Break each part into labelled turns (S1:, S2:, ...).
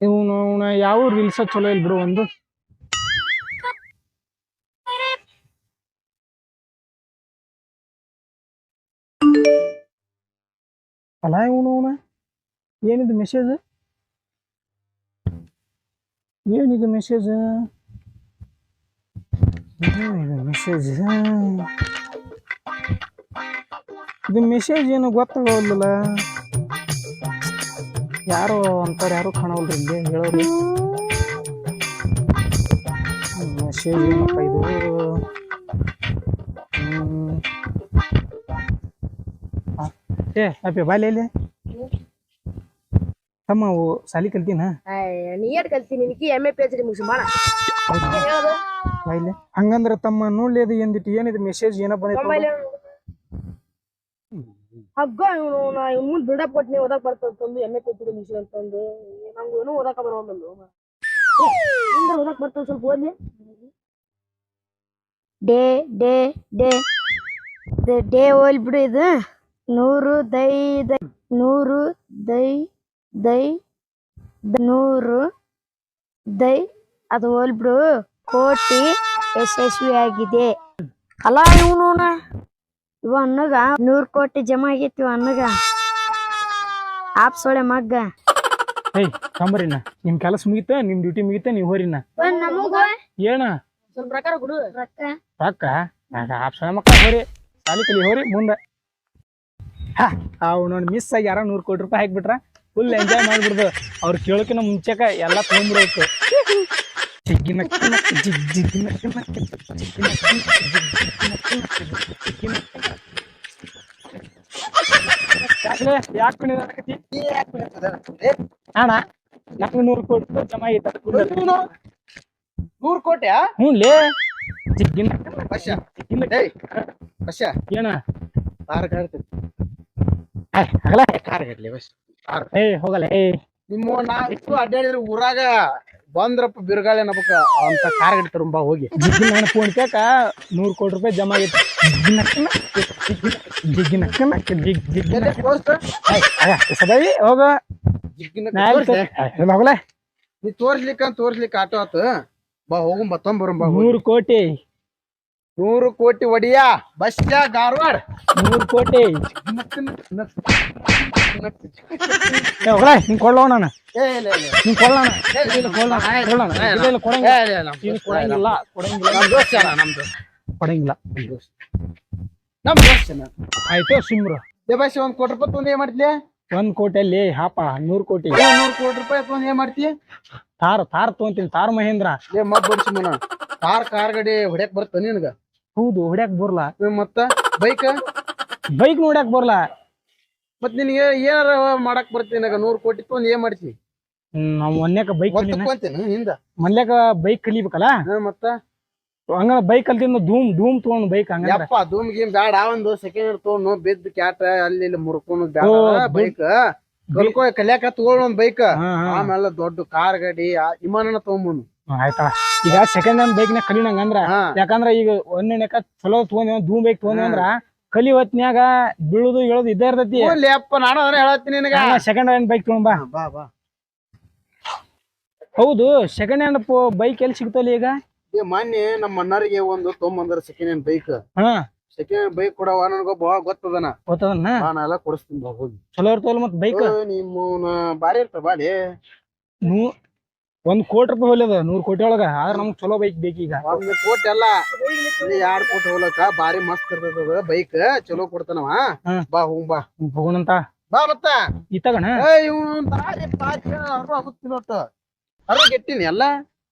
S1: ಇವನು ಯಾವ ರೀಲ್ಸ ಚಲೋ ಇಲ್ಲ ಬಿಡು ಒಂದು? ಅಲ್ಲ ಇವನು ಏನಿದು ಮೆಸೇಜ್ ಏನಿದು ಮೆಸೇಜ್ ಇದು ಮೆಸೇಜ್ ಇದು ಮೆಸೇಜ್ ಏನು ಗೊತ್ತಾಗವಲ್ಲ ಯಾರು ಅಂತಾರೆ, ಯಾರು ಕಾಣವಲ್ರಿ ಇಲ್ಲಿ ಹೇಳೋರು. ಮೆಸೇಜ್ ಏನಪ್ಪ ಇದು? ಏ, ಅಪ್ಪಿ ಬಾಲ್ಯ ಇಲ್ಲಿ. ತಮ್ಮ ಅವು ಸಾಲಿ ಕಲ್ತೀನ?
S2: ನೀ ಏಟ್ ಕಲ್ತೀನಿ? ನಿನಗೆ M A P H D ಮುಗಿಸಿ ಮಾಡ
S1: ಬಾಯ್ಲೆ. ಹಂಗಂದ್ರ ತಮ್ಮ ನೋಡ್ಲಿ ಅದು ಎಂದಿಟ್ಟು ಏನಿದೆ ಮೆಸೇಜ್ ಏನೋ ಬಂದೈತೆ
S2: ಹಗ್ಗ ಇವನು ನಾ ಇವ್ ಮುಂದೆ ಬಿಲ್ಡಪ್ ಕೊಟ್ಟು ನೀವು ಓದಕ್ ಬರ್ತಂತಂದು M A P H D ಮುಗಿಸಿ ಅಂತಂದು ನಂಗೆ ಏನೂ ಓದಕ ಬರೋಲ್ಲ ಹಿಂದೆ ಓದಕ್ ಬರ್ತದ ಸ್ವಲ್ಪ ಓದ್ಲಿ. ಡೇ ಡೇ ಡೇ. ಡೇ ಓಲ್ ಬಿಡು ಇದು. ನೂರು ದೈ ದೈ ನೂರು ದೈ. ದೈ ನೂರು ದೈ ಅದು ಹೋಲ್ಬಿಡು ಕೋಟಿ ಕೋಟಿ ಯಶಸ್ವಿಯಾಗಿದೆ ಅಲ್ಲ ಇವನು ಇವ ಅನ್ನಗ ನೂರ್ ಕೋಟಿ ಜಮಾ ಆಗೈತಿ ಇವ ಅನ್ನಗ. ಆಪ್ ಸೊಳೆ ಮಗ್ಗ.
S1: ಏಯ್ ತಂಬರಿನ ನಿಮ್ ಕೆಲಸ ಮುಗಿತ ನಿಮ್ ಡ್ಯೂಟಿ ಮುಗಿತ ನೀವ್ ಹೋರಿನ
S2: ನಮಗ.
S1: ಏನ?
S2: ಸ್ವಲ್ಪ ಪ್ರಕಾರ ಕೊಡು. ರೊಕ್ಕ.
S1: ರೊಕ್ಕ? ಆಪ್ಷನ್ ಮಕ್ಕಳ ಹೋರಿ. ಸಾಲಿ ಕಲಿ ಹೋರಿ ಮುಂದ. ಹಾ ಅವ್ನು ಮಿಸ್ ಆಗಿ ಯಾರ ನೂರ್ ಕೋಟಿ ರೂಪಾಯಿ ಹಾಕ್ಬಿಟ್ರ. Full enjoy ಮಾಡ್ಬಿಡ್ದು. ಅವ್ರು ಕೇಳೋಕಿನ ಮುಂಚೆಕ ಎಲ್ಲ ತೊಗೊಂಡ್ಬಿಡ್ಬೇಕು. ಜಿಗ್ಗಿನ ಜಿಗ್ ಜಿಗ್ಗಿನ ಯಾಕೆ? ಅಣ್ಣ ನಮ್ಗೆ ನೂರು ಕೋಟಿ ಜಮಾ ಆಗೈತೆ.
S3: ನೂರ್ ಕೋಟಿ
S1: ಹ್ಞೂ ಲೇ ಜಿಗ್ಗಿನ
S3: ಬಸ್ಸ
S1: ಏನ?
S3: ಕಾರ್
S1: ಆಗಲ್ಲ.
S3: ಕಾರ್ ಬಸ್
S1: ಏ ಹೋಗಲ್ಲ ಏ.
S3: ನಿಮ್ಮ ಅಡ್ಡಾಡಿದ್ರೆ ಊರಾಗ ಬಂದ್ರಪ್ಪ ಬಿರುಗಾಳಿ ಅನ್ನಬೇಕ ಅಂತ ಕಾರ್ ಗಿಡ ತರುಂಬ ಹೋಗಿ.
S1: ನಾನು ಫೋನ್ ಪೇಕ ನೂರು ಕೋಟಿ ರೂಪಾಯಿ ಜಮಾ ಆಗೈತೆ. ಜಿಗ್ಗಿನ ಜಿಗ್ಗಿನ ಸದಾಯಿ ಹೋಗ. ನಾ
S3: ತೋರ್ಸ್ಲಿಕ್ಕ ತೋರ್ಸ್ಲಿಕ್ಕೆ ಆಟೋ ಆತು. ಬಾ ಹೋಗುಂ ಬತ್ತೊಂಬ ಬಾ
S1: ನೂರು ಕೋಟಿ.
S3: ನೂರು ಕೋಟಿ ಒಡಿಯಾ. ಬಸ್ ಧಾರವಾಡ.
S1: ನೂರು ಕೋಟಿ. ಏ ಹೋಗಲ್ಲ ಹಿಂಗ್ ನಾನು ಹಿಂಗ್ ಕೊಳ್ಳೋಣ
S3: ಇಲ್ಲ,
S1: ಕೊಳ್ಳೋಣ ಕೊಳ್ಳೋಣ ಇಲ್ಲ, ಇಲ್ಲ, ಕೊಡಂಗಿಲ್ಲ.
S3: ನಮ್
S1: ಕೊಡಂಗಿಲ್ಲ. ಕೊಡಂಗಿಲ್ಲ.
S3: ನಮ್ ದೋಸ್ತ ಅಣ್ಣ, ನಮ್ ದೋಸ್ತ.
S1: ಕೊಡಂಗಿಲ್ಲ.
S3: ನಮ್ ದೋಸ್ತ. ನಮ್ ದೋಸ್ತ ಅಣ್ಣ.
S1: ಆಯ್ತು ಸುಮ್ರು.
S3: ಬಸ್ ಒಂದ್ ಕೋಟಿ ರೂಪಾಯಿ ತೊಂದ್ ಏನ್ ಮಾಡ್ತೀಯ
S1: ಒಂದ್ ಕೋಟಿಯಲ್ಲಿ ಹಾಪ ನೂರು ಕೋಟಿ.
S3: ನೂರ್ ಕೋಟಿ ರೂಪಾಯಿ ತೊಂದ್ ಏನ್ ಮಾಡ್ತೀಯ?
S1: ತಾರ್ ತಾರ್ ತೊಗೊಂತೀನಿ ತಾರ್ ಮಹೇಂದ್ರ.
S3: ಏ ಮತ್ ಬಡ್ಸಿ ಮನ ಕಾರ್ ಕಾರ್ ಗಡಿ ಹೊಡ್ಯಾಕ್ ಬರ್ತ ನಿನಗ?
S1: ಹೌದು ಹೊಡ್ಯಾಕ್ ಬರ್ಲಾ?
S3: ಮತ್ತ? ಬೈಕ್?
S1: ಬೈಕ್ ನೋಡ್ಯಾಕ್ ಬರ್ಲ?
S3: ಮತ್ ನಿನಗೆ ಏನಾರ ಮಾಡಕ್ ಬರ್ತೀನಿ ನಿನಗ? ನೂರ್ ಕೋಟಿ ತೊಂದ್ ಏನ್ ಮಾಡ್ತಿ?
S1: ನಾವ್ ಮೊನ್ನೆಕ ಬೈಕ್
S3: ಒತ್ತಕೊಂತೇನ ಹಿಂದ?
S1: ಮನ್ಯಾಗ ಬೈಕ್ ಕಲಿಬೇಕಲ್ಲ?
S3: ಹಾ, ಮತ್ತ?
S1: ಹಂಗ ಬೈಕ್ ಕಲ್ತಿಂದ ಧೂಮ್ ಧೂಮ್ ತಗೊಂಡ್ ಬೈಕ್ ಹಂಗಪ್ಪ
S3: ಯಪ್ಪ ಧೂಮ್ ಗೀಮ್ ಬ್ಯಾಡ. ಒಂದು ಸೆಕೆಂಡ್ ಇಯರ್ ತಗೊಂಡು ಬಿದ್ದ ಕ್ಯಾಟ ಅಲ್ಲಿ ಇಲ್ಲಿ ಮುರ್ಕೊಂಡು ಬ್ಯಾಡ. ಬೈಕ್ ಕಲ್ಕೊ ಕಲ್ಯಾಕ ತಗೊಳ್ಳೋ ಒಂದ್ ಬೈಕ್. ಆಮೇಲೆ ದೊಡ್ಡ ಕಾರ್ ಗಾಡಿ ವಿಮಾನನ ತಗೊಂಬಂದು.
S1: ಆಯ್ತಾ? ಈಗ ಸೆಕೆಂಡ್ ಹ್ಯಾಂಡ್ ಬೈಕ್ನ ಕಲಿನಂಗಂದ್ರ ಯಾಕಂದ್ರ ಈಗ ಒಂದನೇಕ ಚಲೋ ತಗೊಂಡ್ ಧೂಮ್ ಬೈಕ್ ತಗೊಂಡ್ ಅಂದ್ರ ಕಲಿ ಹೊತ್ನ್ಯಾಗ ಬೀಳುದು ಹೇಳುದು ಇದ್ದೇ ಇರ್ತೈತಿ.
S3: ಹೋಗ್ಲಿ ಅಪ್ಪ ನಾನು ಅದನ್ನ ಹೇಳತ್ತೀನಿ ನಿನಗ.
S1: ಸೆಕೆಂಡ್ ಹ್ಯಾಂಡ್ ಬೈಕ್ ತಗೊಂಡ್ ಬಾ.
S3: ಬಾ ಬಾ.
S1: ಹೌದು ಸೆಕೆಂಡ್ ಹ್ಯಾಂಡ್ ಬೈಕ್ ಎಲ್ಲಿ ಸಿಗ್ತಲ್ಲ ಈಗ?
S3: ಏ ಮೊನ್ನೆ ನಮ್ಮ ಅಣ್ಣರಿಗೆ ಒಂದು ತೊಗೊಂಬಂದ್ರ ಸೆಕೆಂಡ್ ಹ್ಯಾಂಡ್ ಬೈಕ್
S1: ಹಾ.
S3: ಸೆಕೆಂಡ್ ಹ್ಯಾಂಡ್ ಬೈಕ್ ಕೊಡವ ನನಗೊಬ್ಬ ಗೊತ್ತದನ.
S1: ಗೊತ್ತದನ್ನ
S3: ನಾನು ಎಲ್ಲ ಕೊಡಿಸ್ತೀನಿ ಬಾ ಹೋಗಿ.
S1: ಚಲೋ ಇರ್ತವಲ್ಲ ಮತ್ ಬೈಕ್
S3: ನಿಮ್ಮ ಬಾರಿ ಇರ್ತ ಬಾಲಿ
S1: ನೂ ಒಂದ್ ಕೋಟಿ ರೂಪಾಯಿ ಹೊಲಿಯದ ನೂರ್ ಕೋಟಿ ಒಳಗ. ಆದ್ರೆ ನಮ್ಗ್ ಚಲೋ ಬೈಕ್ ಬೇಕೀಗ
S3: ಒಂದ್ ಕೋಟಿ ಅಲ್ಲ ಎರಡ್ ಕೋಟಿ ಹೋಲಕ ಬಾರಿ ಮಸ್ತ್ ಇರ್ತದ ಬೈಕ್ ಚಲೋ ಕೊಡ್ತಾನವ. ಬಾ ಹೋಗ್ ಬಾ.
S1: ಹೋಗೋಣಂತ.
S3: ಬಾ ಮತ್ತ.
S1: ಇತ್ತಗಣ
S3: ತಗಣ ಅರ ಗೆಟ್ಟಿನಿ ಎಲ್ಲ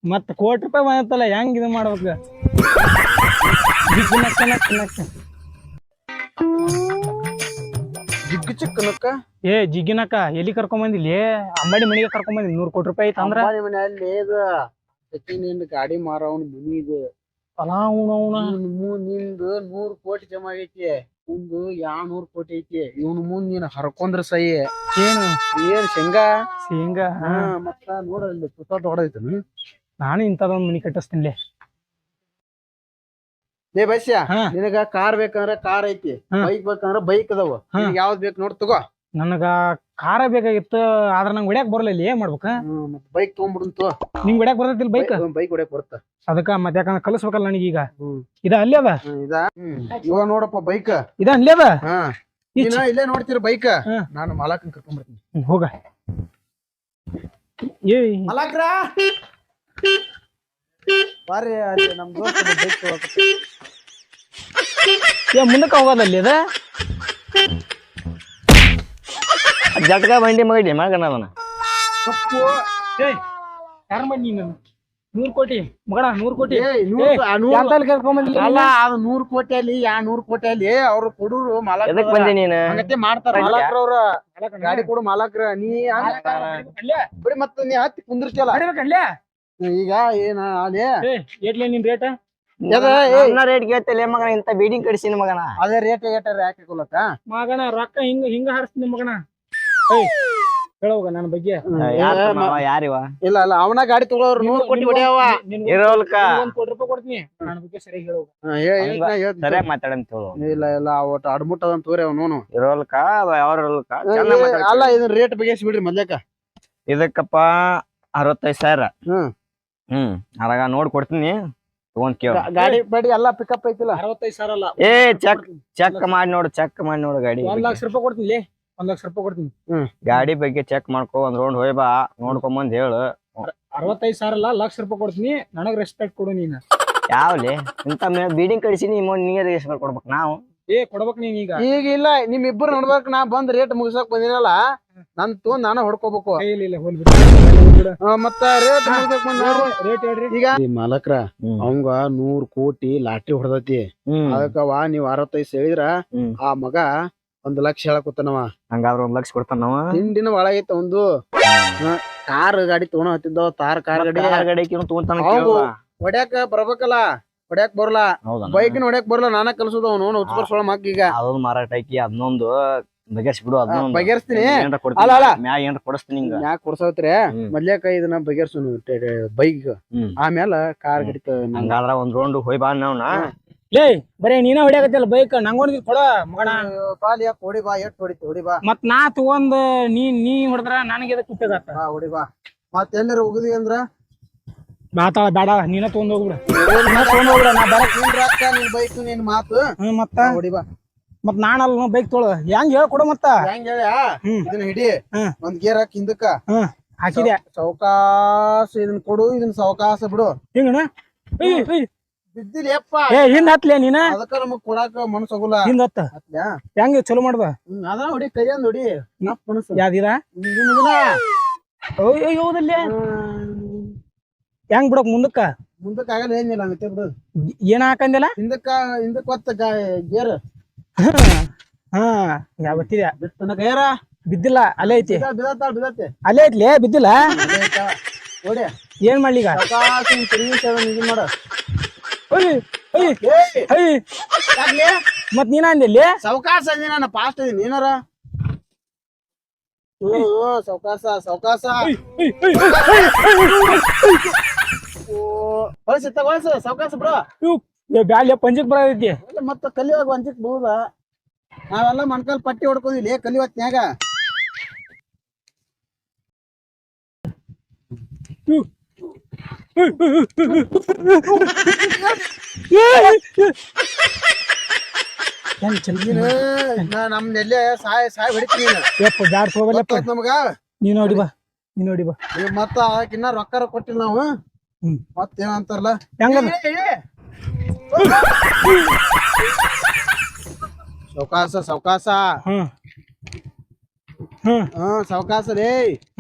S1: ಮತ್ ಕೋಟಿ ರೂಪಾಯಿ ಬಂದತ್ತಲ್ಲ ಹೆಂಗ್ ಇದು ಮಾಡ್ಬೇಕು?
S3: ಜಿಗ್ಗು ಚಿಕ್ಕನಕ್ಕ
S1: ಏ ಜಿಗಿನಕ್ಕ ಎಲ್ಲಿ ಕರ್ಕೊಂಡ್ ಬಂದಿಲ್ಲ ಅಂಬಾಡಿ ಮನೆಗೆ ಕರ್ಕೊಂಡ್ ಬಂದಿ ನೂರ್ ಕೋಟಿ ರೂಪಾಯಿ ಐತಂದ್ರ
S3: ಅಂಬಾನಿ ಮನೆ ಅಲ್ಲಿ ಹ್ಯಾಂಡ್ ಗಾಡಿ ಮಾರವನ್ ಮನಿ ಇದು
S1: ಅಲಾ ಅವ್ನ ಅವ್ನ
S3: ನಿಂದು ನೂರ್ ಕೋಟಿ ಜಮಾ ಆಗೈತಿ. ಒಂದು ಯಾನೂರ್ ಕೋಟಿ ಐತಿ. ಇವನ್ ಮುಂದ್ ನೀನ್ ಹರ್ಕೊಂಡ್ರ ಸೈ
S1: ಏನು?
S3: ಏನ್ ಶೇಂಗಾ?
S1: ಶೇಂಗಾ
S3: ಹಾ. ಮತ್ತ ನೋಡ್ರಿ ಇಲ್ಲಿ ತುತ್ತ ಹೊಡೈತನ
S1: ನಾನು ಒಂದ್ ಮನಿ ಕಟ್ಟಿಸ್ತೀನಿ
S3: ಲೇ ಬಸ್ಯ. ನಿನಗ ಕಾರ್ ಬೇಕಂದ್ರ ಕಾರ್ ಐತಿ ಬೈಕ್ ಬೇಕಂದ್ರ ಬೈಕ್ ಅದಾವ. ಯಾವ್ದ್ ಬೇಕು ನೋಡ್ ತಗೋ.
S1: ನನಗ ಕಾರ ಬೇಕಾಗಿತ್ತು ಆದ್ರ ನಂಗೆ ಹೊಡ್ಯಾಕ್ ಬರಲ್ಲ ಇಲ್ಲಿ ಏನ್ ಮಾಡ್ಬೇಕ?
S3: ಬೈಕ್ ತಗೊಂಡ್ಬಿಡುಂತು
S1: ನಿಂಗ್ ಹೊಡ್ಯಾಕ್ ಬರ್ತೈತಿಲ್ ಬೈಕ್
S3: ಬೈಕ್ ಹೊಡ್ಯಾಕ್ ಬರುತ್ತ.
S1: ಅದಕ್ಕ ಮತ್ತೆ ಯಾಕಂದ್ರೆ ಕಲಿಸ್ಬೇಕಲ್ಲ ನನಗೆ
S3: ಈಗ.
S1: ಇದ ಅಲ್ಲೇ ಅದ?
S3: ಇದ? ಇವಾಗ ನೋಡಪ್ಪ ಬೈಕ್
S1: ಇದ ಅಲ್ಲೇ ಅದ?
S3: ಇಲ್ಲೇ ನೋಡ್ತೀರ ಬೈಕ್. ನಾನು ಮಾಲಕನ್ ಕರ್ಕೊಂಡ್ ಬರ್ತೀನಿ.
S1: ಹ್ಮ್, ಹೋಗ. ಏ
S3: ಮಾಲಕ್ರ! ಬಾರಿ ಅಲ್ಲಿ ನಮ್ ದೋಸ್ತ
S1: ಏ ಮುಂದಕ್ಕೆ ಹೋಗೋದ ಅಲ್ಲಿ ಅದ?
S4: ಜಟ್ಕ ಬಂಡಿ ಮಗಡಿ ಮಗನ ಅವನ
S3: ಕಪ್ಪು
S1: ಏ ಯಾರ ಮಾಡಿ ನೀನು? ನೂರ್ ಕೋಟಿ. ಮಗಣ ನೂರ್ ಕೋಟಿ.
S3: ಏ, ನೂರು-
S1: ಏ,
S3: ಆ ನೂರು-
S1: ಯಾಂತಲ್ಲಿ ಕರ್ಕೊಂಬಂದಿಲ್ಲ
S3: ಅಲ್ಲ ಅದು ನೂರ್ ಕೋಟಿ ಅಲ್ಲಿ ಯಾ ನೂರ್ ಕೋಟಿ ಅಲ್ಲಿ ಅವ್ರು ಕೊಡೋರು ಮಾಲಕ್
S4: ಎದಕ್ ಬಂದಿ ನೀನು?
S3: ಹಂಗತೆ ಮಾಡ್ತಾರ ಮಾಲಕ್ರ ಗಾಡಿ ಕೊಡು ಮಾಲಕ್ರ. ನೀ ಹಂಗ ಬಿಡಿ ಮತ್ತ ನೀ ಹತ್ತಿ ಕುಂದಿರ್ತಿಯಲ್ಲ ಈಗ ಏನ
S1: ಅದೇ ನಿನ್ ರೇಟ್
S4: ಕೇಳ್ತಿಲ್ಲ ಮಗನ ಇಂತ ಬೀಡಿಂಗ್ ಮಗನ.
S3: ಅದೇ ರೇಟ್ ಯಾಕೆ
S1: ಮಗಣ ರೊಕ್ಕ ಹಿಂಗ ಹಿಂಗ ಹಾರಿಸ್ತೀನಿ ಮಗನ. ಹೇಳೋಗ ನನ್ನ ಬಗ್ಗೆ.
S4: ಯಾರಿವ?
S3: ಇಲ್ಲ ಇಲ್ಲ ಅವನ ಗಾಡಿ ತಗೊಳವ್ರು ನೂರು ಕೋಟಿ ಹೊಡ್ಯಾವ.
S1: ನಿನ್
S4: ಇರೋಲ್ಕ.
S1: ಒಂದ್ ಕೋಟಿ ರೂಪಾಯಿ ಕೊಡ್ತೀನಿ. ನನ್ನ ಬಗ್ಗೆ ಸರಿಯಾಗಿ
S4: ಮಾತಾಡಂತ ಹೇಳು
S3: ಇಲ್ಲ ಇಲ್ಲ ಅವಟ್ ಅಡ್ಮುಟ್ಟದ ತೋರಿ ಅವನು
S4: ಇರೋಲ್ಕ ಯಾವ ಇರೋಲ್ಕ.
S3: ಅಲ್ಲ ಇದನ್ನ ರೇಟ್ ಬಗ್ಗೆ ಬಿಡ್ರಿ ಮೊದ್ಲೇಕ.
S4: ಇದಕ್ಕಪ್ಪ ಅರವತ್ತೈದು ಸಾವಿರ.
S3: ಹ್ಮ್.
S4: ಹ್ಮ್. ಅದಾಗ ನೋಡ್ ಕೊಡ್ತೀನಿ. ತಗೊಂಡ್ ಕೇಳ.
S3: ಗಾಡಿ ಬೇಡಿ ಎಲ್ಲಾ ಪಿಕಪ್ ಐತಿಲ್ಲ?
S1: ಅರವತ್ತೈದು ಸಾವಿರ ಅಲ್ಲ.
S4: ಏ ಚೆಕ್ ಚೆಕ್ ಮಾಡಿ ನೋಡು ಚೆಕ್ ಮಾಡಿ ನೋಡು ಗಾಡಿ
S1: ಒಂದ್
S4: ಬಗ್ಗೆ.
S1: ಲಕ್ಷ ರೂಪಾಯಿ ಕೊಡ್ತೀನಿ ಲೇ. ಒಂದ್ ಲಕ್ಷ ರೂಪಾಯಿ ಕೊಡ್ತೀನಿ.
S4: ಗಾಡಿ ಬಗ್ಗೆ ಚೆಕ್ ಮಾಡ್ಕೊ ಒಂದ್ ರೌಂಡ್ ಹೋಯ್ ಬಾ. ನೋಡ್ಕೊಂಬಂದ್ ಹೇಳು.
S1: ಅರವತ್ತೈದು ಸಾವಿರ ಅಲ್ಲ ಲಕ್ಷ ರೂಪಾಯಿ ಕೊಡ್ತೀನಿ. ನನಗ್ ರೆಸ್ಪೆಕ್ಟ್ ಕೊಡು ನೀನು.
S4: ಯಾವ್ಲಿ? ಇಂತ ಬೀಡಿಂಗ್ ಕಡಿಸಿ ನೀವು ನೀರ್ ರೆಸ್ಪೆಕ್ಟ್ ಕೊಡ್ಬೇಕು ನಾವು
S1: ಏ ಕೊಡ್ಬೇಕ್ ನೀನ್ ಈಗ.
S3: ಈಗ ಇಲ್ಲ ನಿಮ್ ಇಬ್ಬರು ನೋಡ್ಬೇಕು ನಾ ಬಂದ್ ರೇಟ್ ಮುಗಿಸಕ್ ಬಂದಿರಲ್ಲ ನನ್ ತೊಗೊಂಡ್ ನಾನ ಹೊಡ್ಕೋಬೇಕು.
S1: ಏ, ಇಲ್ಲ ಇಲ್ಲ ಹೋಲ್ಬಿಡು
S3: ಆ, ಮತ್ತ ರೇಟ್ ಮುಗಿಸಕ್ ಬಂದ
S1: ರೇಟ್ ಹೇಳ್ರಿ
S3: ಈಗ ಈ ಮಾಲಕ್ರ
S4: ಹ್ಮ್.
S3: ಅವಂಗ ನೂರ್ ಕೋಟಿ ಲಾಟ್ರಿ ಹೊಡೆದತಿ. ಅದಕ್ಕ ವಾ ನೀವ್ ಅರವತ್ತೈದು
S4: ಹ್ಮ್.
S3: ಆ ಮಗ ಒಂದ್ ಲಕ್ಷ ಹೇಳಕತ್ತಾನವ
S4: ಹಂಗಾದ್ರ ಒಂದ್ ಲಕ್ಷ ಕೊಡ್ತಾನ ನಾವ
S3: ತಿಂಡಿನ ಒಳಗೈತ ಒಂದು ಕಾರ್ ಗಾಡಿ ತಗೊಂಡ್ ಹತ್ತಿದ್ದವ ತಾರ್ ಕಾರ್ ಗಾಡಿ.
S4: ಗಾಡಿ ತಗೊಂತಾನ.
S3: ಹೊಡ್ಯಾಕ ಬರ್ಬೇಕಲ್ಲ. ಹೊಡ್ಯಾಕ್ ಬರಲ್ಲ
S4: ಹೌದಾ
S3: ಬೈಕ್ ಹೊಡ್ಯಾಕ್ ಬರಲ್ಲ ನಾನ ಕಲ್ಸುದ ಅವ್ನು ಉತ್ಕರ್ಸೋಳ ಮಗ್ ಈಗ.
S4: ಅದೊಂದು ಮಾರಾಟ ಐತಿ ಅದನ್ನೊಂದು ಬಗೆಹರಿಸ್ಬಿಡು ಬಿಡು
S3: ಬಗೆಹರಿಸ್ತೀನಿ.
S4: ಏನ್ರ
S3: ಅಲ್ಲ, ಅಲ್ಲ.
S4: ಮ್ಯಾಗ ಏನ್ರ ಕೊಡಿಸ್ತೀನಿ ಹಿಂಗ
S3: ಯಾಕೆ ಕೊಡ್ಸತ್ರಿ. ಮೊದ್ಲೇಕ ಇದನ್ನ ಬಗೆಹರ್ಸು ಬೈಕ್. ಆಮೇಲೆ ಕಾರ್ ಗಾಡಿ ತ-
S4: ಹಂಗಾದ್ರ ಒಂದ್ ರೌಂಡ್ ಹೋಯ್ ಬಾ ನಾವ್ನ
S1: ಲೇ ಬರೇ ನೀನ ಹೊಡಿಯಾಗತ್ತಲ್ಲ ಬೈಕ್ ನಂಗೊಂದ್ ಕೊಡ ಮಗಣ
S3: ಕಾಲಿ ಪಾಲಿ ಯಾಕ್ ಹೊಡಿ ಬಾ ಎಷ್ಟ್ ಹೊಡಿತಿ ಹೊಡಿ ಬಾ.
S1: ಮತ್ ನಾ ತಗೊಂಡ್ ನೀ ನೀ ಹೊಡೆದ್ರ ನನಗೆ ಎದಕ್ ಕಿತ್ತದಾತ
S3: ಬಾ ಹೊಡಿ ಬಾ. ಮತ್ ಎಲ್ಲರೂ ಹೋಗುದಿ ಅಂದ್ರ?
S1: ಮಾತಾಡ ಬೇಡ ನೀನ ತಗೊಂಡ್ ಹೋಗ್ಬಿಡ.
S3: ಬೈಕ್ ನಿನ್ ಮಾತು.
S1: ಹ್ಮ್ ಮತ್ತ?
S3: ಬಾ, ಹೊಡಿ ಬಾ.
S1: ಮತ್ ನಾನಲ್ಲ ಬೈಕ್ ತೊಳ ಹೆಂಗ್ ಹೇಳ್ ಕೊಡು ಮತ್ತ?
S3: ಹೆಂಗ್ ಹೇಳ. ಇದನ್ನ ಹಿಡಿ. ಒಂದ್ ಗೇರ್ ಹಾಕಿ ಹಿಂದಕ್ಕ.
S1: ಹ್ಮ್. ಸಾವಕಾಶ
S3: ಇದನ್ ಇದನ್ನ ಕೊಡು ಇದನ್ನ ಸಾವಕಾಶ ಬಿಡು.
S1: ಹಿಂಗ ಏಯ್,
S3: ಯಪ್ಪ.
S1: ಏ ಹಿಂದ್ ಹತ್ಲೆ ನೀನ?
S3: ಅದಕ್ಕ ನಮಗ್ ಕೊಡಾಕ ಮನಸ್ಸಾಗುಲ್ಲ
S1: ಹಿಂದ ಹತ್ತ? ಹೆಂಗ್ ಚಲೋ ಮಾಡ್ದ?
S3: ಅದ ಹೊಡಿ ಕೈಯಂದ್ ಹೊಡಿ ಮನಸ್ಸು.
S1: ಯಾವ್ದಿದ?
S3: ಅಯ್ಯೋ.
S1: ಹೌದಲ್ಲಿ. ಹೆಂಗ್ ಬಿಡಕ್ ಮುಂದಕ್ಕ
S3: ಮುಂದಕ್ಕ ಆಗಲ್ಲ ಏನಿಲ್ಲ ಹಂಗತ್ತೆ ಬಿಡು
S1: ಏನ ಹಾಕಂದಿಲ್ಲ
S3: ಹಿಂದಕ್ಕ ಹಿಂದಕ್ಕ ಒತ್ತ ಗೇರ್
S1: ಹಾ ಯಾವತ್ತಿದ್ಯಾ
S3: ಬಿತ್ತನ ಗೇರ
S1: ಬಿದ್ದಿಲ್ಲ ಅಲ್ಲೇ ಐತಿ
S3: ಬಿದತ್ತ ಬಿದತ್ತೆ
S1: ಅಲ್ಲೇ ಐತ್ಲೇ ಬಿದ್ದಿಲ್ಲ
S3: ಓಡಿ
S1: ಏನ್
S3: ಮಾಡ್ಲಿ ಈಗ ಇದು ಮಾಡ
S1: ಮತ್ ನೀನ ಅಂದಿಲ್ಲಿ
S3: ಸಾವಕಾಶ ಅದೀನಿ ನಾನು ಫಾಸ್ಟ್ ಇದೀನಿ ನೀನಾರ ಓ ಸಾವಕಾಶ ಹೊಳಸಿತ್ತ ಹೊಳಸ ಸಾವಕಾಶ ಬಿಡು
S1: ಬ್ಯಾಲ್ಯ ಪಂಜಕ್ ಬರತೈತಿ
S3: ಮತ್ತ ಕಲಿಯುವಾಗ ಒಂದಿಕ್ ಬಹುದ ನಾವೆಲ್ಲ ಮಣ್ಕಾಲ್ ಪಟ್ಟಿ ಹೊಡ್ಕೊಂಡಿಲ್ಲ ಕಲಿವತ್ನ್ಯಾಗ
S1: ಹೆಂಗ್ ಚಲ್
S3: ನೀನು ನಾ ನಮ್ ನೆಲ್ಲೆ ಸಾಯ್ ಸಾಯ್ ಹೊಡಿತೀನಿ
S1: ಯಪ್ಪ ಬ್ಯಾಡ್ ಹೋಗಲ್ಲಪ್ಪ
S3: ನಮಗ
S1: ನೀ ನೋಡಿ ಬಾ ನೀ ನೋಡಿ ಬಾ
S3: ಮತ್ತ ಆಕಿನ್ನ ರೊಕ್ಕ ಕೊಟ್ಟಿಲ್ಲ ನಾವು. ಮತ್ತೇನ ಅಂತಾರಲ್ಲ
S1: ಹೆಂಗ
S3: ಸೌಕಾಸ ಸಾವಕಾಶ
S1: ಹ್ಮ್ ಹ್ಮ್
S3: ಹಾ ಸಾವಕಾಶ ರೇ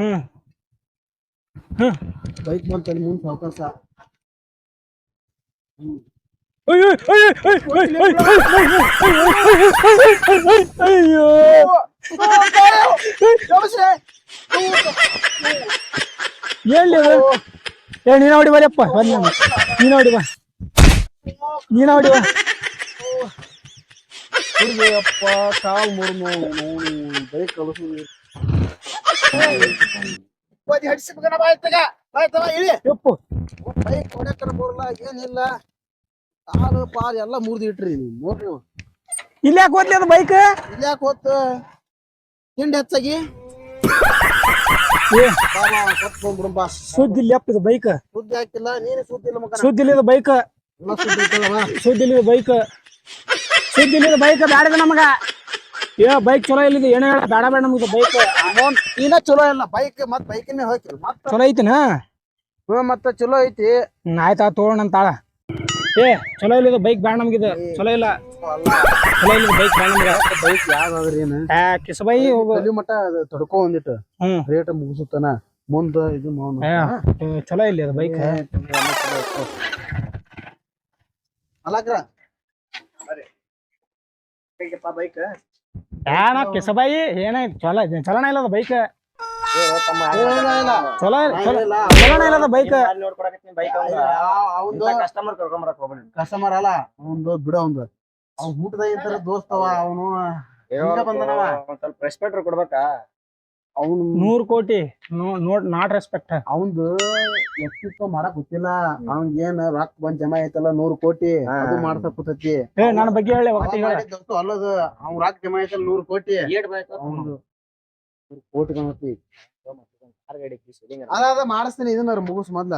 S1: ಹ್ಮ್ ಹ್ಮ್
S3: ಬೈಕ್ ಬಂತಲ್ಲಿ ಮುಂದ್
S1: ಅಯ್ಯೋ ಅಯ್ಯೋ ಅಯ್ಯೋ ಎಲ್ಲಿ? ಏ ನೀನ ಹೊಡಿ ಬರಪ್ಪ ಬನ್ನಿ ನಾನು ಹೊಡಿ ಬಾ. ನೀನ ಹೊಡಿ ಬಾ.
S3: ಹುಡುಗಿ ಅಪ್ಪ ಕಾಲ್ ಮುರಿದು ನೋಡಿ ಇಳಿ.
S1: ಯಪ್ಪು
S3: ಬೈಕ್ ಹೊಡ್ಯಾಕರ ಬರಲ್ಲ ಏನಿಲ್ಲ. ಕಾಲು ಪಾಲ್ ಎಲ್ಲ ಮುರಿದು ಇಟ್ರಿ ನೀವು ನೋಡ್ರಿ ನೀವು.
S1: ಇಲ್ಲಿ ಯಾಕೆ ಹೋದ್ಲಿ ಅದು ಬೈಕ್
S3: ಇಲ್ಲಿ ಯಾಕೆ ಹೋತ್ ತಿಂಡಿ ಹೆಚ್ಚಾಗಿ.
S1: ಸುದ್ದಿ ಅಪ್ಪ ಇದು ಬೈಕ್
S3: ಸುದ್ದಿ ಹಾಕಿಲ್ಲ ನೀನು ಸುದ್ದಿ ಇಲ್ಲ ಮಗನ.
S1: ಸುದ್ದಿ ಇಲ್ಲಿ ಬೈಕ್
S3: ಸುದ್ದಿ ಇರ್ತದವ
S1: ಬೈಕ್ ಸುದ್ದಿ ಇಲ್ಲದ ಬೈಕ್ ಬ್ಯಾಡದ ನಮಗ. ಏ ಬೈಕ್ ಚಲೋ ಇಲ್ಲಿದೆ ಏನೋ ಹೇಳ ಬೇಡ ಬೇಡ ಬೈಕ್
S3: ಅಮೌಂಟ್ ಇನ್ನ ಚಲೋ ಇಲ್ಲ. ಬೈಕ್ ಮತ್ ಬೈಕಿನೇ ಹೋಗಿಲ್ಲ ಮತ್ತ
S1: ಚಲೋ ಐತಿನ?
S3: ಹ್ಮ್ ಮತ್ತ ಚಲೋ ಐತಿ.
S1: ಆಯ್ತಾ ತಗೋಣ ಅಂತಾಳ ಏ ಚಲೋ ಇಲ್ಲ ಬೈಕ್ ಬೇಡ ನಮ್ಗಿದ. ಚಲೋ ಇಲ್ಲ. ಬೈಕ್
S3: ಬೈಕ್ ಯಾವ್ದಾದ್ರಿ ಏನ?
S1: ಏ ಕಿಸಬೈ ಹೋಗು.
S3: ತಲಿ ಮಟ್ಟ ಅದು ತಡ್ಕೊ ಒಂದಿಟ್ಟು
S1: ಹ್ಮ್.
S3: ರೇಟ್ ಮುಗಿಸುತ್ತಾನ? ಮುಂದ ಇದು
S1: ಚಲೋ ಇಲ್ಲ ಅದು ಬೈಕ್
S3: ಅಲಾಕ್ರ.
S4: ಬೈಕ್
S1: ಏನ ಕಿಸಬಾಯಿ ಚಲೋ ಚಲೋನ ಇಲ್ಲ ಅದು ಬೈಕ್ ಬೈಕ್
S4: ಕಸ್ಟಮರ್ ಕರ್ಕೊಂಬರಕ್ ಹೋಗ್ಬೇಡಿ.
S3: ಕಸ್ಟಮರ್ ಅಲ್ಲ? ಒಂದು ಬಿಡ ಅವಂದು. ಅವ್ನ ಊಟದಾಗ ಇರ್ತಾರ ದೋಸ್ತವ ಅವನು? ಹಿಂಗ ಬಂದನವ.
S4: ಒಂದ್ ಸ್ವಲ್ಪ ರೆಸ್ಪೆಕ್ಟ್ ಕೊಡ್ಬೇಕಾ?
S3: ಅವ್ನು
S1: ನೂರ್ ಕೋಟಿ. ನೋ- ನೋಡ್ ನಾಟ್ ರೆಸ್ಪೆಕ್ಟ್
S3: ಅವಂದು ವ್ಯಕ್ತಿತ್ವ ಮಾಡಕ್ ಗೊತ್ತಿಲ್ಲ. ಅವ್ನ್ ಏನ್ ರೊಕ್ಕ ಬಂದ್ ಜಮಾ ಐತಲ್ಲ ನೂರ್ ಕೋಟಿ
S4: ಹಾ.
S3: ಅದು ಮಾಡ್ಸಕ್ ಕೂತೈತಿ.
S1: ಏ ನನ್ನ ಬಗ್ಗೆ ಹೇಳಿ ಒಗತಿ ಹೇಳ.
S3: ಅಲ್ಲದ ಅವ್ನ್ ರೊಕ್ಕ ಜಮಾ ಐತಲ್ಲ ನೂರ್ ಕೋಟಿ.
S4: ಏಟ್ ಬೈಕ್
S3: ಅವಂದು ಕೋಟಿ ಗಣತಿ. ಅದ ಅದ ಮಾಡಿಸ್ತೀನಿ ಇದನ್ನ ಮುಗಿಸ್ ಮೊದ್ಲ.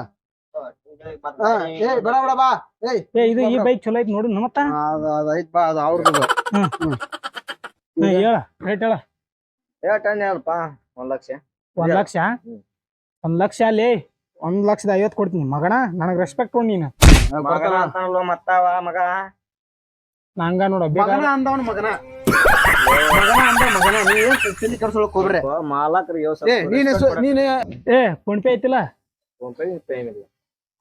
S3: ಏ ಬೇಡ ಬೇಡ ಬಾ. ಏಯ್
S1: ಏ ಇದು ಈ ಬೈಕ್ ಚಲೋ ಐತಿ ನೋಡು ಮತ್ತ
S3: ಅದ ಅದ ಐತ್ ಬಾ ಅದ ಅವ್ರದ್ದು
S1: ಹ್ಮ್. ಹೇಳ ರೇಟ್ ಹೇಳ.
S4: ಏಟ್ ಅಲ್ಪ ಒಂದ್ ಲಕ್ಷ.
S1: ಒಂದ್ ಲಕ್ಷ. ಒಂದ್ ಲಕ್ಷ ಅಲ್ಲಿ ಒಂದ್ ಲಕ್ಷದ ಐವತ್ ಕೊಡ್ತೀನಿ. ಮಗಣ ನನಗ್ ರೆಸ್ಪೆಕ್ಟ್ ಕೊಡ್ ನೀನು.
S4: ಮಗನ ಅಂತಾನಲ್ವ ಮತ್ತಾವ ಮಗ?
S1: ನಂಗ ನೋಡ ಬೇಗ
S3: ಮಗನ ಅಂದವನ ಮಗನ. ಮಗನ ಅಂದ ಮಗನ. ನೀ ಏನ್ ತಲಿ ಕರ್ಸೊಳಕ್ ಹೋಗ್ರೆ
S4: ಮಾಲಕ್ರಿ
S3: ಏ ಫೋನ್ ಪೇ
S1: ಏ ಫೋನ್ ಪೇ ಐತಿಲ್ಲ
S4: ಏನಿಲ್ಲ.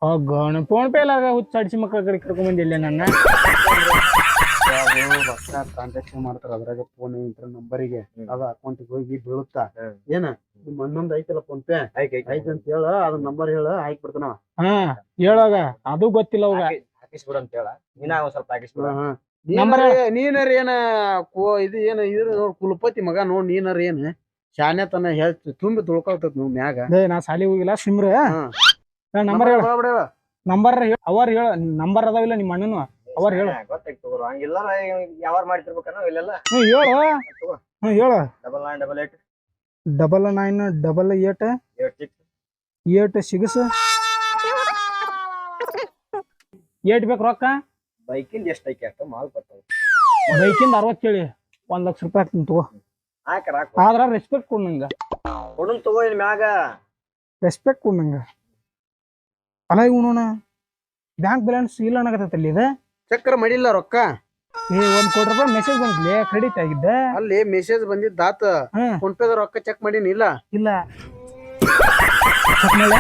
S1: ಹೋಗೋಣ ಫೋನ್ ಪೇ ಎಲ್ಲ ಹುಚ್ಚ ಅಡಿಸಿ ಮಕ್ಕಳ ಕಡೆ ಕರ್ಕೊಂಡ್ ಬಂದಿಲ್ಲ ನನ್ನ?
S3: ರೊಕ್ಕ ಟ್ರಾನ್ಸಾಕ್ಷನ್ ಮಾಡ್ತಾರ ಅದ್ರಾಗ ಫೋನ್ ಇಂಟರ್ ನಂಬರಿಗೆ. ಅದ ಅಕೌಂಟಿಗೆ ಹೋಗಿ ಬೀಳುತ್ತಾ. ಏನ? ನಿಮ್ ಅಣ್ಣಂದ್ ಐತಲ್ಲ ಫೋನ್ ಪೇ ಐತ್ ಅಂತ ಹೇಳ ಅದ್ರ ನಂಬರ್ ಹೇಳ ಹಾಕಿ ಬಿಡ್ತಾನ
S1: ಹಾ ಹೇಳೋಗ ಅದು. ಗೊತ್ತಿಲ್ಲ ಅವಾಗ.
S4: ಹಾಕಿಸ್ಬಿಡ ಅಂತ ಹೇಳ. ನೀನ ಒಂದ್ ಸ್ವಲ್ಪ ಹಾಕಿಸ್ಬಿಡ.
S3: ನೀನರ ನೀನರ ಏನ ಕೋ ಇದು ಏನ ಇದ್ರ ನೋಡ್ ಕುಲಪತಿ ಮಗ ನೋಡ್ ನೀನರ ಏನ್? ಶಾನ್ಯತನ ಹೆಚ್ಚು ತುಂಬಿ ತುಳ್ಕೊಳ್ತೈತ್ ನೀವು ಮ್ಯಾಗ.
S1: ನಾ ಸಾಲಿ ಹೋಗಿಲ್ಲ ಸಿಮ್ರ. ನಂಬರ್ ಹೇಳ. ನಂಬರ್ ಅವರ್ ಹೇಳ ನಂಬರ್ ಅದಾವಿಲ್ಲ ನಿಮ್ಮ ಅಣ್ಣನು ಅವರ್ ಹೇಳು.
S4: ಗೊತ್ತಾಯ್ತು ತಗೋರು ಹಂಗಿಲ್ಲ ಯಾವಾರ ಮಾಡ್ತಿರ್ಬೇಕನ್ನ ಇಲ್ಲೆಲ್ಲ.
S1: ಹ್ಞೂ ಹೇಳು. ಹ್ಮ್ ಹೇಳು.
S4: Double nine double eight
S1: double nine double eight
S4: eight six
S1: eight six eight ಬೇಕು ರೊಕ್ಕ?
S4: ಬೈಕಿಂದ ಎಷ್ಟು ಐಕೆ ಅಷ್ಟು ಮಾಲ್ ಬರ್ತಾವ
S1: ಬೈಕಿಂದ ಅರವತ್ತು ಕೇಳಿ ಒಂದ್ ಲಕ್ಷ ರೂಪಾಯಿ ಹಾಕ್ತೀನಿ ತಗೋ. ಆದ್ರ ರೆಸ್ಪೆಕ್ಟ್ ಕೊಡ್ ನಂಗ.
S4: ಕೊಡುನ್ ತಗೋ ಇಲ್ಲಿ ಮ್ಯಾಗ.
S1: ರೆಸ್ಪೆಕ್ಟ್ ಕೊಡ್ ನಂಗ. ಅಲ್ಲ ಇವನೋಣ ಬ್ಯಾಂಕ್ ಬ್ಯಾಲೆನ್ಸ್ ಇಲ್ಲ ಅನ್ನಕತ್ತಲ್ಲಿ ಇದು.
S3: ಚಕ್ರ ಮಡಿಲ್ಲ ರೊಕ್ಕ.
S1: ಏ ಒಂದ್ ಕೋಟಿ ರೂಪಾಯಿ ಮೆಸೇಜ್ ಬಂದ್ಲಿ ಕ್ರೆಡಿಟ್ ಆಗಿದ್ದೆ.
S3: ಅಲ್ಲಿ ಮೆಸೇಜ್ ಬಂದಿದ್ದ ಆತ ಫೋನ್ ಪೇದ ರೊಕ್ಕ ಚೆಕ್ ಮಾಡೀನಿ ಇಲ್ಲ
S1: ಇಲ್ಲ. ಚೆಕ್ ಮಾಡ್ಲಾ?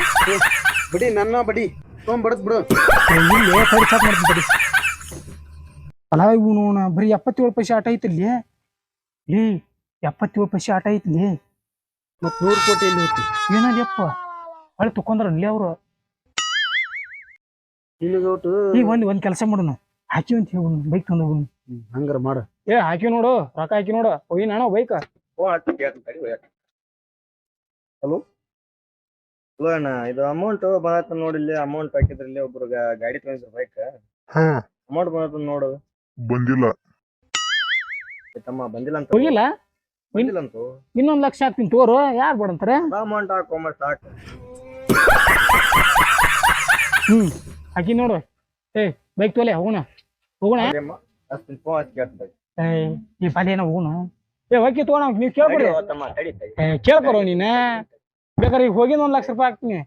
S3: ಬಿಡಿ ನನ್ನ ಬಡಿ. ತೊಗೊಂಡ್ ಬಡದ್ ಬಿಡು.
S1: ಏ, ಇಲ್ಲಿ ಕಡಿ ಚೆಕ್ ಮಾಡ್ತೀನಿ ತಡಿ. ಅಲ್ಲ ಇವನು ಬರೀ ಎಪ್ಪತ್ತೇಳು ಪೈಸೆ ಆಟ ಐತಿಲ್ಲಿ ಏ ಎಪ್ಪತ್ತೇಳು ಪೈಸೆ ಆಟ ಐತಿಲಿ
S3: ಮತ್ ನೂರ್ ಕೋಟಿ ಇಲ್ಲಿ ಹೋಗ್ತಿ?
S1: ಏನಲ್ಲಿ ಹೊಳೆ ತಕೊಂಡ್ರಲ್ಲಿ ಅವ್ರು. ಈಗ ಒಂದ್ ಒಂದ್ ಕೆಲಸ ಮಾಡೋಣ ಹಾಕಿ ಅಂತ ಹೇಳಿ ಬೈಕ್ ತಂದು
S3: ಹಂಗಾರ ಮಾಡ.
S1: ಏ ಹಾಕಿ ನೋಡು ರೊಕ್ಕ ಹಾಕಿ ನೋಡು. ಹೋಗಿ ನಾನು ಬೈಕ್.
S4: ಹಲೋ ಹಲೋ ಅಣ್ಣ ಇದು ಅಮೌಂಟ್ ಬಂದತ್ತ ನೋಡಿ ಇಲ್ಲಿ ಅಮೌಂಟ್ ಹಾಕಿದ್ರಲ್ಲಿ ಒಬ್ರು ಗಾಡಿ ತಗೊಂಡ್ರು ಬೈಕ್
S5: ಹಾ.
S4: ಅಮೌಂಟ್ ಬಂದತ್ತ ನೋಡು.
S5: ಬಂದಿಲ್ಲ.
S4: ತಮ್ಮ ಬಂದಿಲ್ಲ ಅಂತ.
S1: ಹೋಗಿಲ್ಲ?
S4: ಬಂದಿಲ್ಲ ಅಂತ.
S1: ಇನ್ನೊಂದ್ ಲಕ್ಷ ಹಾಕ್ತೀನಿ ತೋರು. ಯಾರು ಬಡಂತಾರೆ?
S4: ಅಮೌಂಟ್ ಹಾಕೊಂಬ ಸಾಕು.
S1: ಹ್ಮ್. ಹಾಕಿ ನೋಡು. ಏ ಬೈಕ್ ತೋಲೆ ಹೋಗೋಣ. ಹೋಗೋಣ?
S4: ಏನೋ.
S1: ಏ ಈ ಪಾಲಿಯನ ಹೋಗೋಣ? ಏ ಹೋಗಿ ತಗೋಣ ನೀವು ಕೇಳ್ಕೊಡಿ
S4: ತಡಿ
S1: ಏ ಕೇಳ್ಕೊರೋ ನೀನ. ಬೇಕಾದ್ರೆ ಈಗ ಹೋಗಿನ ಒಂದ್ ಲಕ್ಷ ರೂಪಾಯಿ ಹಾಕ್ತೀನಿ.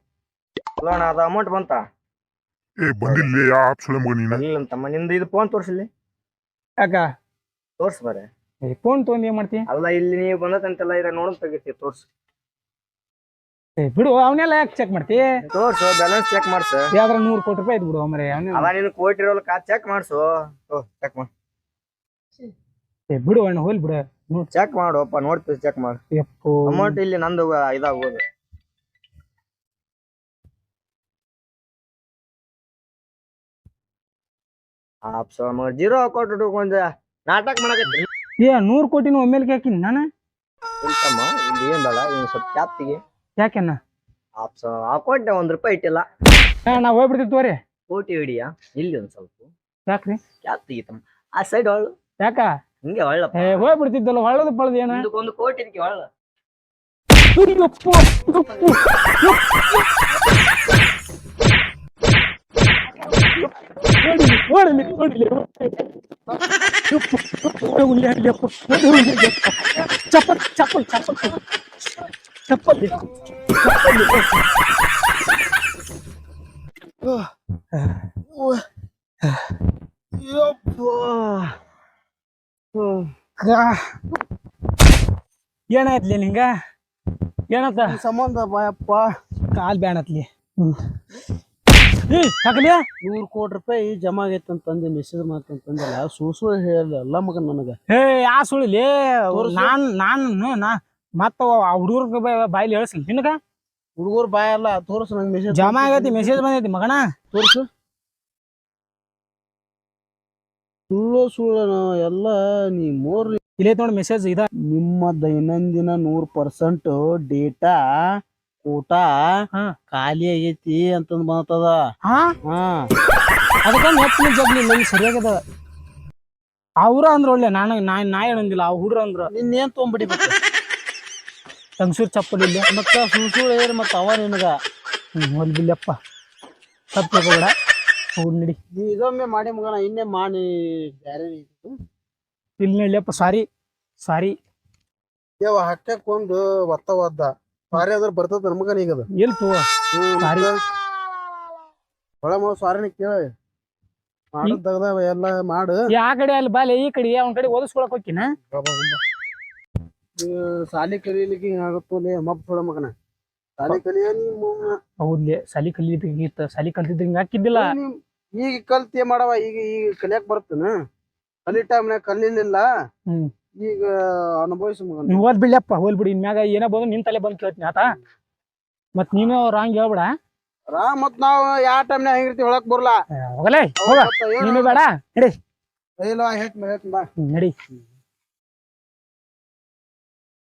S4: ಅದು ಅಮೌಂಟ್ ಬಂತ?
S5: ಏ ಬಂದಿಲ್ಲ ಯಾ ಆಪ್ ಸುಳೆ ಮಗ ನೀನ?
S4: ಬಂದಿಲ್ಲ ತಮ್ಮ ನಿಂದು ಇದು ಫೋನ್ ತೋರ್ಸಿಲ್ಲಿ?
S1: ಯಾಕ?
S4: ತೋರ್ಸ್ ಬರೇ
S1: ಫೋನ್ ತಗೊಂಡ್ ಏನ್ ಮಾಡ್ತಿ?
S4: ಅಲ್ಲ ಇಲ್ಲಿ ನೀವು ಬಂದತ್ತಂತೆಲ್ಲ ಇದ್ರ ನೋಡೋಣ ತೆಗಿತಿ ತೋರ್ಸ್.
S1: ಏ ಬಿಡು ಅವನ್ನೆಲ್ಲ ಯಾಕೆ ಚೆಕ್ ಮಾಡ್ತಿ?
S4: ತೋರ್ಸು ಬ್ಯಾಲೆನ್ಸ್ ಚೆಕ್ ಮಾಡ್ಸು.
S1: ಯಾವ್ದ್ರ ನೂರ್ ಕೋಟಿ ರೂಪಾಯಿ ಇದ್ ಬಿಡು ಅವರೇ ಅವನೇ
S4: ಅದ ನೀನು ಕೋಟಿ ಕಾ ಚೆಕ್ ಮಾಡ್ಸು. ಚೆಕ್ ಮಾಡು.
S1: ಏ ಬಿಡು ಅಣ್ಣ ಹೋಲ್ ಬಿಡು.
S4: ಚೆಕ್ ಮಾಡುವಪ್ಪ ನೋಡ್ತೀವಿ ಚೆಕ್ ಮಾಡು.
S1: ಯಪ್ಪೋ
S4: ಅಮೌಂಟ್ ಇಲ್ಲಿ ನಂದು ಇದಾಗೋದು ಆಪ್ಸ ಜೀರೋ ಅಕೌಂಟ್ ಕೊಂಚ ನಾಟಕ ಮಾಡಕತ್ತಿ
S1: ಏ ನೂರ್ ಕೋಟಿನೂ ಒಮ್ಮೆಲ್ಗೆ ಹಾಕಿನಿ ನಾನು?
S4: ಇಲ್ಲಿ ಏನ್ ಬೇಡ ಸ್ವಲ್ಪ ಕ್ಯಾಪ್ತಿಗೆ
S1: ಯಾಕೆನ್ನ?
S4: ಆಪ್ಸ ಹಾಕೊಂಡೆ ಒಂದ್ ರೂಪಾಯಿ ಇಟ್ಟಿಲ್ಲ.
S1: ಹಾ ನಾ ಹೋಗ್ಬಿಡ್ತೀವಿ ತೋರಿ.
S4: ಕೋಟಿ ಹಿಡಿಯ ಇಲ್ಲಿ ಒಂದ್ ಸ್ವಲ್ಪ.
S1: ಯಾಕ್ರಿ?
S4: ಕ್ಯಾಪ್ ತೆಗಿತಮ್ಮ ಆ ಸೈಡ್ ಒಳ್ಳು.
S1: ಯಾಕ?
S4: ಹಿಂಗೆ ಒಳ್ಳಪ್ಪ.
S1: ಏ ಹೋಗ್ಬಿಡ್ತಿದ್ದಲ್ಲ ಹೊಳ್ಳದ ಪಳದ ಏನ?
S4: ಒಂದು ಕೋಟಿ ಇದಕ್ಕೆ ಒಳ್ಳ.
S1: ಯಪ್ಪು, ಯಪ್ಪು, ಯಪ್ಪು. ಓಡಲಿ, ಓಡಲಿ, ಓಡಲಿ. ಯಪ್ಪು, ಯಪ್ಪು, ಓಡಲಿ, ಅಲ್ಲಿ ಯಪ್ಪು, ಓಡಲಿ, ಯಪ್ಪು. ಚಪ್ಪಲ್ ಚಪ್ಪಲ್ ಚಪ್ಪಲ್ ಚಪ್ಪಲ್. ಚಪ್ಪಲ್. ಏನಾಯ್ತ್ಲಿ ನಿಂಗ? ಏನತ್ತ?
S3: ಸಂಬಂಧ ಬಾಯಪ್ಪ
S1: ಕಾಲ್ ಬ್ಯಾಣತ್ಲಿ ಏ ಯಾಕಲಿ?
S3: ನೂರ್ ಕೋಟಿ ರೂಪಾಯಿ ಜಮಾ ಆಗೈತೆ ಅಂತಂದು ಮೆಸೇಜ್ ಮಾಡ್ತಂತಂದಲ್ಲ ಸುಳ್ಳು ಹೇಳಲ್ಲ ಮಗ ನನಗ.
S1: ಏ ಯಾ ಸುಳಿಲಿ ನಾನು ನಾನು ನಾ ಮತ್ತ ಆ ಹುಡುಗರ ಬಾಯಲ್ಲಿ ಹೇಳ್ಸಲ್ ನಿನಗ?
S3: ಹುಡುಗರು ಬಾಯಲ್ಲ ತೋರ್ಸು ನಂಗೆ ಮೆಸೇಜ್
S1: ಜಮ ಆಗೈತಿ ಮೆಸೇಜ್ ಬಂದೈತಿ ಮಗನ?
S3: ತೋರ್ಸು. ಸುಳ್ಳು ಸುಳ್ಳು ಎಲ್ಲ ನೀ ಮೋರ್
S1: ಇಲ್ಲೇ ನೋಡಿ ಮೆಸೇಜ್ ಇದ.
S3: ನಿಮ್ಮ ದೈನಂದಿನ ನೂರ್ ಪರ್ಸೆಂಟ್ ಡೇಟಾ ಊಟ
S1: ಹಾ.
S3: ಖಾಲಿ ಆಗೈತಿ ಅಂತಂದ್ ಬಂತದ
S1: ಹಾ? ಅದಕ್ಕ ನೆತ್ತಿನ ಜಗ್ಲಿ ನಂಗೆ ಸರಿಯಾಗದ ಅವ್ರ ಅಂದ್ರ ಒಳ್ಳೆ ನಾನು ನಾ ನಾ ಏನಂದಿಲ್ಲ ಆ ಹುಡ್ರ ಅಂದ್ರ.
S3: ನಿನ್ನೇನ್ ತೊಗೊಂಬಿಡಿಬೇಕು
S1: ಟಂಗ್ಸೂರ್ ಚಪ್ಪಲಿ ಇಲ್ಲ.
S3: ಮತ್ತ ಸುಳ್ ಸುಳ್ಳು ಹೇಳಿ ಮತ್ತ ಅವ ನಿನಗ?
S1: ಹೊಲ್ಬಿಲ್ಲಪ್ಪ ಹೊಲ್ ಬಿಲ್ಲಪ್ಪ ತಪ್ಪು ತಗೋಬೇಡ ಹೋಗ್ ನಡಿ.
S3: ಇದೊಮ್ಮೆ ಮಾಡಿ ಮಗನ ಇನ್ನೇ ಮಾಡಿ. ಬೇರೆ
S1: ಇಲ್ಲಿ ನಡಿಯಪ್ಪ ಸಾರಿ. ಸಾರಿ.
S3: ಯಾವ ಹಾಕ್ಕೊಂದು ಒತ್ತ ಒದ್ದ. ಸಾರಿ ಆದ್ರೆ ಬರ್ತದ ನಮಗನ ಈಗ ಅದು.
S1: ಎಲ್ ತೋ? ಸಾರಿ.
S3: ಮಳ ಸಾರಿನ ಕೇಳ. ಮಾಡದ್ ತೆಗ್ದಾವ ಎಲ್ಲ ಮಾಡು.
S1: ಯಾ ಕಡೆ ಅಲ್ಲಿ ಬಾಲೆ ಈ ಕಡೆ ಅವನ ಕಡೆ ಓದಿಸ್ಕೊಳಕ್
S3: ಈ ಸಾಲಿ ಕಲೀಲಿಕ್ಕೆ ಹಿಂಗ ಆಗತ್ತೋಲೆ ಮಬ್ಬ ಹೊಳ ಮಗನ. ಸಾಲಿ ಕಲಿಯ ನೀವು
S1: ಹೌದ್ಲಿ ಸಾಲಿ ಕಲಿತಿತ್ತು ಸಾಲಿ ಕಲ್ತಿದ್ರೆ ಹಿಂಗ ಹಾಕಿದ್ದಿಲ್ಲ.
S3: ಈಗ ಕಲ್ತಿ ಮಾಡವ ಈಗ ಈಗ ಕಲಿಯಕ್ ಬರ್ತನ ಕಲಿ ಟೈಮ್ನಾಗ ಕಲಿಲಿಲ್ಲ. ಈಗ ಅನುಭವಿಸ ಮಗನ.
S1: ಓದ್ ಬಿಡ್ಲಪ್ಪ ಹೋಲ್ ಬಿಡಿ. ಇನ್ಮ್ಯಾಗ ಏನ ಬಂದು ನಿನ್ ತಲೆ ಬಂದ್ ಕೇಳ್ತೀನಿ ಆತ? ಮತ್ ನೀನು ರಾಂಗ್ ಹೇಳ್ಬೇಡ.
S3: ರಾ ಮತ್ ನಾವ್ ಯಾವ ಟೈಮ್ನಾಗ ಹೆಂಗಿರ್ತಿ ಹೊಳಕ್ ಬರ್ಲಾ
S1: ಹೋಗಲೇ ಹೋಗ. ನೀನು ಬೇಡ.
S3: ಇಲ್ಲ ಹೇಳ್ತೀನಿ ಹೇಳ್ತೀನಿ ಬಾ.
S1: ನಡಿ.